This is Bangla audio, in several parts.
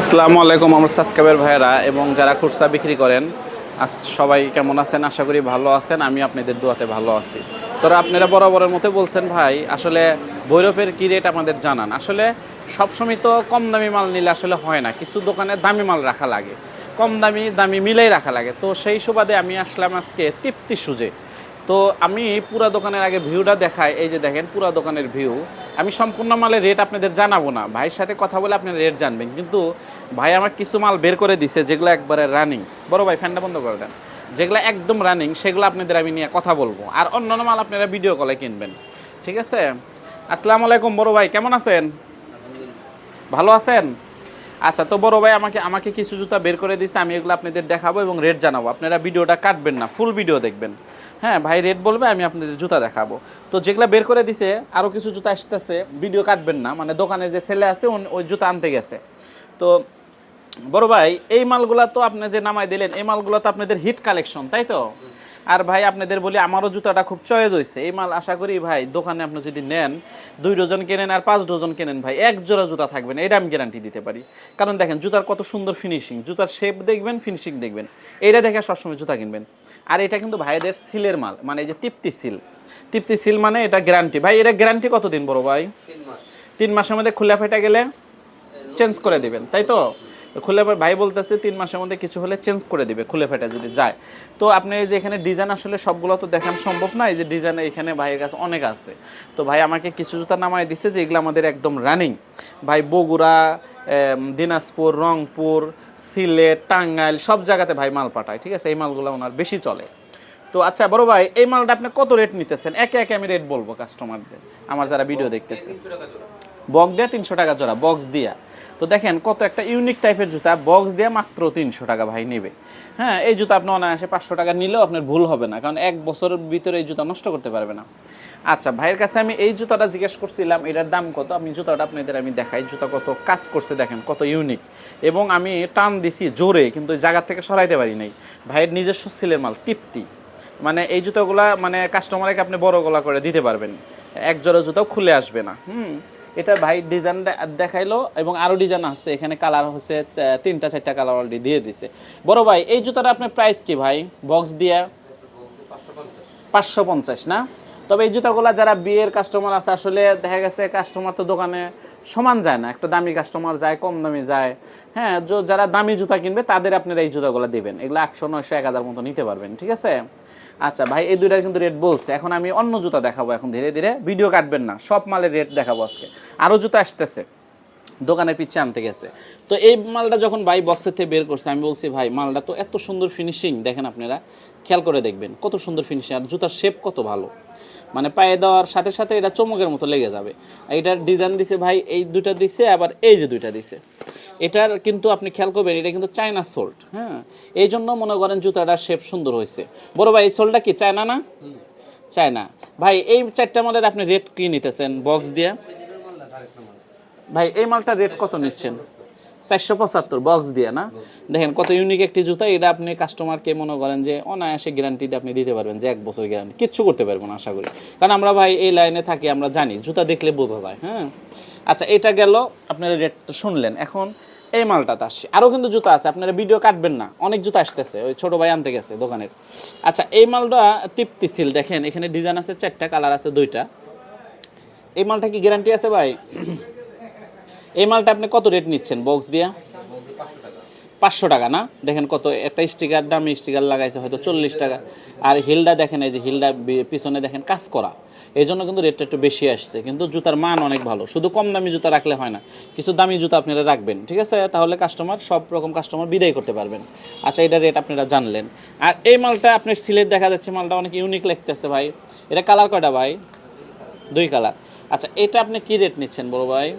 আসসালামু আলাইকুম, আমার সাবস্ক্রাইবার ভাইয়েরা এবং যারা খুচরা বিক্রি করেন সবাই কেমন আছেন? আশা করি ভালো আছেন, আমি আপনাদের দোয়াতে ভালো আছি। তোরা আপনারা বরাবরের মতো বলছেন, ভাই, আসলে ভৈরবের কী রেট আমাদের জানান? আসলে সবসময় তো কম দামি মাল নিলে আসলে হয় না, কিছু দোকানে দামি মাল রাখা লাগে। কম দামি দামি মিলেই রাখা লাগে। তো সেই সুবাদে আমি আসলাম আজকে তৃপ্তি সুজে। তো আমি পুরা দোকানের আগে ভিউটা দেখাই এই যে দেখেন পুরা দোকানের ভিউ। আমি সম্পূর্ণ মালের রেট আপনাদের জানাব না। ভাইয়ের সাথে কথা বলে আপনি রেট জানবেন কিন্তু ভাই আমার কিছু মাল বের করে দিছে যেগুলো একবারে রানিং বড় ভাই ফ্যানটা বন্ধ করে দেন। যেগুলো একদম রানিং সেগুলো আপনাদের আমি নিয়ে কথা বলব। আর অন্যান্য মাল আপনারা ভিডিও কলে কিনবেন। ঠিক আছে? আসসালামু আলাইকুম বড় ভাই কেমন আছেন? ভালো আছেন? আচ্ছা তো বড় ভাই আমাকে আমাকে কিছু জুতা বের করে দিছে আমি এগুলো আপনাদের দেখাবো এবং রেট জানাব। আপনারা ভিডিওটা কাটবেন না ফুল ভিডিও দেখবেন। হ্যাঁ ভাই রেট বলবে, আমি আপনাদের জুতা দেখাবো। তো যেগুলো বের করে দিছে আরও কিছু জুতা আসতেছে, ভিডিও কাটবেন না। মানে দোকানে যে ছেলে আছে ওই জুতা আনতে গেছে। তো বড় ভাই, এই মালগুলা তো আপনি যে নামাই দিলেন, এই মালগুলো তো আপনাদের হিট কালেকশন তাই তো? আর ভাই আপনাদের বলি আমারও জুতাটা খুব চয়েস হয়েছে এই মাল আশা করি ভাই দোকানে আপনি যদি নেন দুই ডজন কেনেন আর পাঁচ ডজন কেনেন ভাই এক জোড়া জুতা থাকবে না এটা আমি গ্যারান্টি দিতে পারি। কারণ দেখেন জুতার কত সুন্দর ফিনিশিং জুতার শেপ দেখবেন ফিনিশিং দেখবেন। এইটা দেখে সবসময় জুতা কিনবেন। আর এটা কিন্তু ভাইদের সিলের মাল মানে এই যে তৃপ্তি সিল। তৃপ্তি সিল মানে এটা গ্যারান্টি ভাই এটা গ্যারান্টি কতদিন বড় ভাই? তিন মাসের মধ্যে খুলে ফেটে গেলে চেঞ্জ করে দেবেন তাই তো? খুলে ভাই বলতেছে তিন মাসের মধ্যে কিছু হলে চেঞ্জ করে দিবে, খুলে ফেটে যদি যায়। তো আপনি এই যে এখানে ডিজাইন আসলে সবগুলো তো দেখানো সম্ভব না, এই যে ডিজাইন এখানে ভাইয়ের কাছে অনেক আছে। তো ভাই আমাকে কিছু জুতা নামায় দিচ্ছে যে এগুলো আমাদের একদম রানিং ভাই বগুড়া দিনাজপুর, রংপুর, সিলেট, টাঙ্গাইল, সব জায়গাতে ভাই মাল পাঠায়, ঠিক আছে? এই মালগুলো ওনার বেশি চলে। তো আচ্ছা বড় ভাই, এই মালটা আপনি কত রেট নিতেছেন? একে একে আমি রেট বলব কাস্টমারদের আমার যারা ভিডিও দেখতেছে। বক্স দিয়ে তিনশো টাকা জোড়া, বক্স দিয়া। তো দেখেন কত একটা ইউনিক টাইপের জুতা বক্স দিয়ে মাত্র তিনশো টাকা ভাই নেবে। হ্যাঁ এই জুতা আপনি অনায়াসে পাঁচশো টাকা নিলেও আপনার ভুল হবে না, কারণ এক বছরের ভিতরে এই জুতা নষ্ট করতে পারবে না। আচ্ছা ভাইয়ের কাছে আমি এই জুতাটা জিজ্ঞেস করছিলাম, এটার দাম কত? আমি জুতাটা আপনাদের আমি দেখাই, জুতা কত কাজ করছে দেখেন, কত ইউনিক এবং আমি টান দিছি জোরে, কিন্তু ওই জায়গা থেকে সরাইতে পারি নাই। ভাইয়ের নিজস্ব সিলের মাল, তৃপ্তি। মানে এই জুতোগুলা মানে কাস্টমারকে আপনি বড় গলা করে দিতে পারবেন। এক জোড়া জুতাও খুলে আসবে না, হুম? এটা ভাই ডিজাইন দেখাইলো এবং আরও ডিজাইন আছে। এখানে কালার হচ্ছে তিনটা, চারটা কালার অলরেডি দিয়ে দিছে। বড় ভাই, এই জুতাটা আপনার প্রাইস কি ভাই? বক্স দিয়া? পাঁচশো পঞ্চাশ, না? তবে এই জুতাগুলা যারা বিয়ের কাস্টমার আছে, আসলে দেখা গেছে কাস্টমার তো দোকানে সমান যায় না। একটা দামি কাস্টমার যায়, কম দামি যায়। হ্যাঁ যারা দামি জুতা কিনবে, তাদের আপনারা এই জুতাগুলো দেবেন। এগুলো একশো নয়শো, এক হাজার মতো নিতে পারবেন, ঠিক আছে? আচ্ছা ভাই, এই দুইটার কিন্তু রেট বলছে। এখন আমি অন্য জুতা দেখাবো এখন ধীরে ধীরে। ভিডিও কাটবেন না, সব মালের রেট দেখাবো আজকে। আরও জুতা আসতেছে। দোকানের পিছিয়ে আনতে গেছে। তো এই মালটা যখন ভাই বক্সের থেকে বের করছে, আমি বলছি, ভাই, মালটা তো এত সুন্দর ফিনিশিং দেখেন আপনারা, খেয়াল করে দেখবেন, কত সুন্দর ফিনিশিং আর জুতার শেপ কত ভালো। মানে পায়ে দেওয়ার সাথে সাথে এটা চমকের মতো লেগে যাবে। এটার ডিজাইন দিছে ভাই, এই দুইটা দিছে, আবার এই যে দুইটা দিছে। এটার কিন্তু আপনি খেয়াল করবেন, এটা কিন্তু চায়না সোল্ট হ্যাঁ? এই জন্য মনে করেন জুতাটার শেপ সুন্দর হয়েছে। বড় ভাই, এই সোলটা কি চায়না না? চায়না। ভাই, এই চারটা মালের আপনি রেট কি নিতেছেন? বক্স দিয়ে? ভাই, এই মালটা রেট কত নিচ্ছেন? চারশো পঁচাত্তর বক্স দিয়ে, না? দেখেন কত ইউনিক একটি জুতা, এটা আপনি কাস্টমারকে মনে করেন যে অনায়াসে গ্যারান্টি দিয়ে আপনি দিতে পারবেন, যে এক বছর গ্যারান্টি কিচ্ছু করতে পারব না, আশা করি। কারণ আমরা ভাই এই লাইনে থাকি, আমরা জানি, জুতা দেখলে বোঝা যায় হ্যাঁ? আচ্ছা এটা গেল, আপনারা রেট শুনলেন। এখন এই মালটাতে আসছে। আরও কিন্তু জুতা আছে, আপনারা ভিডিও কাটবেন না। অনেক জুতা আসতেছে, ওই ছোটো ভাই আনতে গেছে দোকানের। আচ্ছা এই মালটা তৃপ্তি সিল, দেখেন, এখানে ডিজাইন আছে চারটা, কালার আছে দুইটা। এই মালটা কি গ্যারান্টি আছে ভাই? এই মালটা আপনি কত রেট নিচ্ছেন, বক্স দিয়া? পাঁচশো টাকা, না? দেখেন কত, একটা স্টিকার, দামি স্টিকার লাগাইছে, হয়তো চল্লিশ টাকা। আর হিলটা দেখেন, এই যে হিলটা পিছনে দেখেন, কাজ করা। এই জন্য কিন্তু রেটটা একটু বেশি আসছে। কিন্তু জুতার মান অনেক ভালো। শুধু কম দামি জুতা রাখলে হয় না। কিছু দামি জুতা আপনারা রাখবেন, ঠিক আছে? তাহলে কাস্টমার সব রকম কাস্টমার বিদায় করতে পারবেন। আচ্ছা এটা রেট আপনারা জানলেন। আর এই মালটা আপনার সিলেট দেখা যাচ্ছে, মালটা অনেক ইউনিক লাগতেছে ভাই। এটা কালার কয়টা ভাই? দুই কালার আচ্ছা এটা আপনি কি রেট নিচ্ছেন বড় ভাই?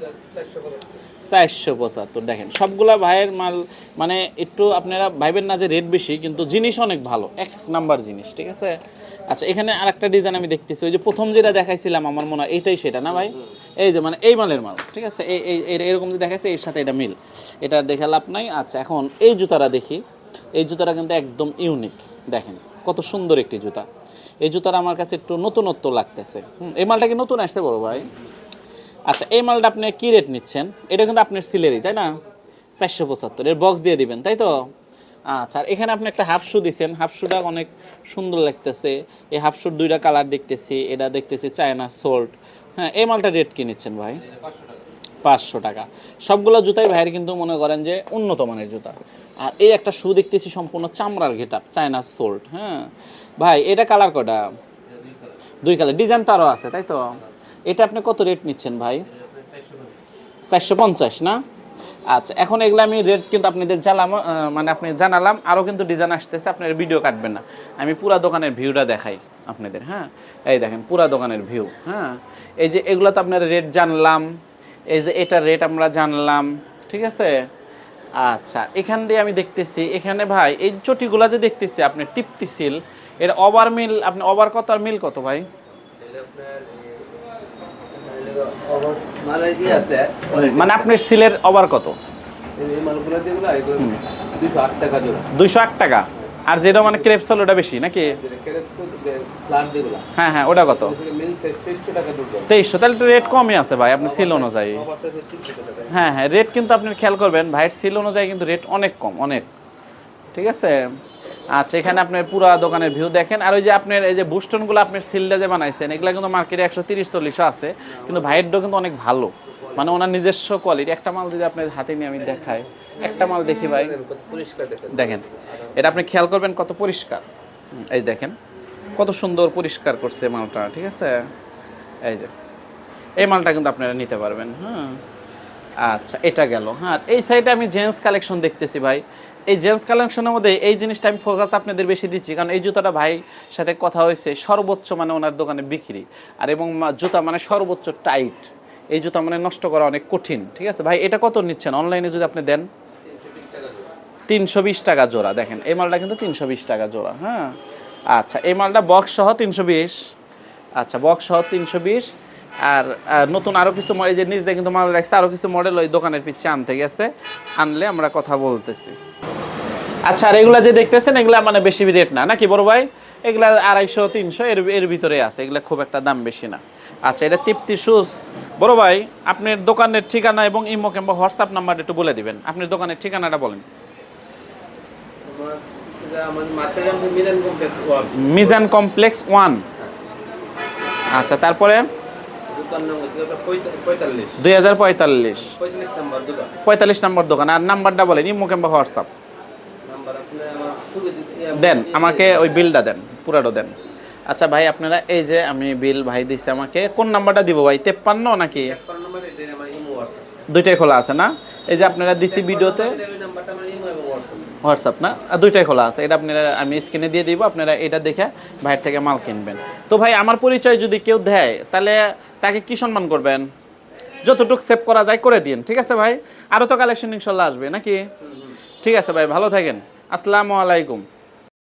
চারশো পঁচাত্তর। দেখেন, সবগুলা ভাইয়ের মাল মানে একটু আপনারা ভাইবেন না যে রেট বেশি, কিন্তু জিনিস অনেক ভালো, এক নাম্বার জিনিস, ঠিক আছে? আচ্ছা এখানে আরেকটা ডিজাইন আমি দেখতেছি, ওই যে প্রথম যেটা দেখাইছিলাম আমার মনে হয় এইটাই সেটা, না ভাই? এই যে মানে এই মালের মাল, ঠিক আছে? এই এই, এই- এরকম যে দেখাইছে, এর সাথে এটা মিল। এটা দেখে লাভ নাই। আচ্ছা এখন এই জুতাটা দেখি। এই জুতাটা কিন্তু একদম ইউনিক দেখেন, কত সুন্দর একটি জুতা। এই জুতাটা আমার কাছে একটু নতুনত্ব লাগতেছে। এই মালটা কি নতুন আসছে বড় ভাই? আচ্ছা এই মালটা আপনি কী রেট নিচ্ছেন? এটা কিন্তু আপনার সিলেরি, তাই না? চারশো পঁচাত্তর, এর বক্স দিয়ে দিবেন, তাই তো? আচ্ছা আর এখানে আপনি একটা হাফ শু দিচ্ছেন হাফ শুটা অনেক সুন্দর লাগতেছে। এই হাফ শুর দুইটা কালার দেখতেছি, এটা দেখতেছি চায়না সোল্ট হ্যাঁ এই মালটা রেট কি নিচ্ছেন ভাই? পাঁচশো টাকা। সবগুলো জুতাই ভাইয়ের কিন্তু মনে করেন যে উন্নত মানের জুতা। আর এই একটা শু দেখতেছি সম্পূর্ণ চামড়ার গেট চায়না সোল্ট হ্যাঁ। ভাই, এটা কালার কটা দুই কালার ডিজাইন তো আরও আছে, তাই তো? এটা আপনি কত রেট নিচ্ছেন ভাই? চারশো পঞ্চাশ, না? আচ্ছা এখন এগুলো আমি রেট কিন্তু আপনাদের জানালাম মানে আপনি জানালাম আরও কিন্তু ডিজাইন আসতেছে, আপনার ভিডিও কাটবেন না। আমি পুরা দোকানের ভিউটা দেখাই। আপনাদের হ্যাঁ? এই দেখেন পুরা দোকানের ভিউ হ্যাঁ? এই যে এগুলো তো আপনার রেট জানলাম এই যে এটার রেট আমরা জানলাম ঠিক আছে? আচ্ছা এখান দিয়ে আমি দেখতেছি এখানে ভাই এই চটিগুলা যে দেখতেছি আপনি টিপতি সিল এর ওভার মিল আপনি ওভার কত আর মিল কত ভাই? মানে আপনার সিলের ওভার কত? দুইশো আট টাকা। আর যেটা মানে ক্রেপসল ওটা বেশি নাকি? হ্যাঁ হ্যাঁ ওটা কত? তেইশশো, তাহলে তো রেট কমই আছে ভাই, আপনি সিল অনুযায়ী। হ্যাঁ হ্যাঁ রেট কিন্তু আপনি খেয়াল করবেন, ভাইয়ের সিল অনুযায়ী কিন্তু রেট অনেক কম, অনেক। ঠিক আছে? আচ্ছা এখানে আপনার পুরা দোকানের ভিউ দেখেন। আর ওই যে আপনার এই যে বুস্টনগুলো আপনার সিলটা যে বানাইছেন, এগুলো কিন্তু মার্কেটে একশো তিরিশ, চল্লিশও আছে। কিন্তু ভাইয়ের ডো কিন্তু অনেক ভালো। মানে ওনার নিজস্ব কোয়ালিটি একটা মাল যদি আপনার হাতে নিয়ে আমি দেখাই, একটা মাল দেখি ভাই। দেখেন, এটা আপনি খেয়াল করবেন কত পরিষ্কার। এই দেখেন, কত সুন্দর পরিষ্কার করছে মালটা, ঠিক আছে? এই যে, এই মালটা কিন্তু আপনারা নিতে পারবেন হ্যাঁ আচ্ছা এটা গেল। হ্যাঁ এই সাইডে আমি জেন্টস কালেকশন দেখতেছি ভাই। এই জেন্টস কালেকশনের মধ্যে এই জিনিসটা আমি ফোকাস আপনাদের বেশি দিচ্ছি, কারণ এই জুতাটা ভাই সাথে কথা হয়েছে সর্বোচ্চ মানে ওনার দোকানে বিক্রি, আর এবং জুতা মানে সর্বোচ্চ টাইট এই জুতা মানে নষ্ট করা অনেক কঠিন, ঠিক আছে? ভাই, এটা কত নিচ্ছেন? অনলাইনে যদি আপনি দেন। তিনশো বিশ টাকা জোড়া, দেখেন, এই মালটা কিন্তু তিনশো বিশ টাকা জোড়া হ্যাঁ? আচ্ছা এই মালটা বক্স সহ তিনশো বিশ। আচ্ছা বক্স সহ তিনশো বিশ। আর নতুন আরও কিছু এই যে নিজ দিয়ে কিন্তু মাল রাখছে আরও কিছু মডেল ওই দোকানের পিছিয়ে আনতে গেছে, আনলে আমরা কথা বলতেছি। আচ্ছা আর এগুলা যে দেখতেছেন, এগুলা মানে বেশি রেট না, নাকি বড় ভাই? এগুলা আড়াইশো, তিনশো, এর এর ভিতরে আছে, এগুলা খুব একটা দাম বেশি না। আচ্ছা এটা তৃপ্তি শুজ বড় ভাই, আপনার দোকানের ঠিকানা এবং ইমো কিংবা হোয়াটসঅ্যাপ নাম্বার একটু বলে দিবেন। আপনি দোকানের ঠিকানাটা বলেন। Mizan complex one. আচ্ছা তারপরে? দুই হাজার পঁয়তাল্লিশ। পঁয়তাল্লিশ নাম্বার দোকান। আর নাম্বারটা বলেন ইমো কিংবা হোয়াটসঅ্যাপ। দিতে দেন আমাকে ওই বিলটা দেন পুরাটো দেন। আচ্ছা ভাই আপনারা এই যে আমি বিল ভাই দিছে আমাকে কোন নাম্বারটা দিব ভাই তেপ্পান্ন নাকি? হোয়াটসঅ্যাপ। দুইটাই খোলা আছে না? এই যে আপনারা দিছি ভিডিওতে ওই নাম্বারটা আমার ইমো এবং হোয়াটসঅ্যাপ, না? দুইটাই খোলা আছে। এটা আপনারা, আমি স্ক্রিনে দিয়ে দিব, আপনারা এটা দেখে ভাইয়ের থেকে মাল কিনবেন। তো ভাই, আমার পরিচয় যদি কেউ দেয়, তাহলে তাকে কি সম্মান করবেন? যতটুকু সেভ করা যায় করে দিন, ঠিক আছে ভাই? আরও তো কালেকশন ইনশাল্লাহ আসবে, নাকি? ঠিক আছে ভাই, ভালো থাকেন। আসসালামু আলাইকুম।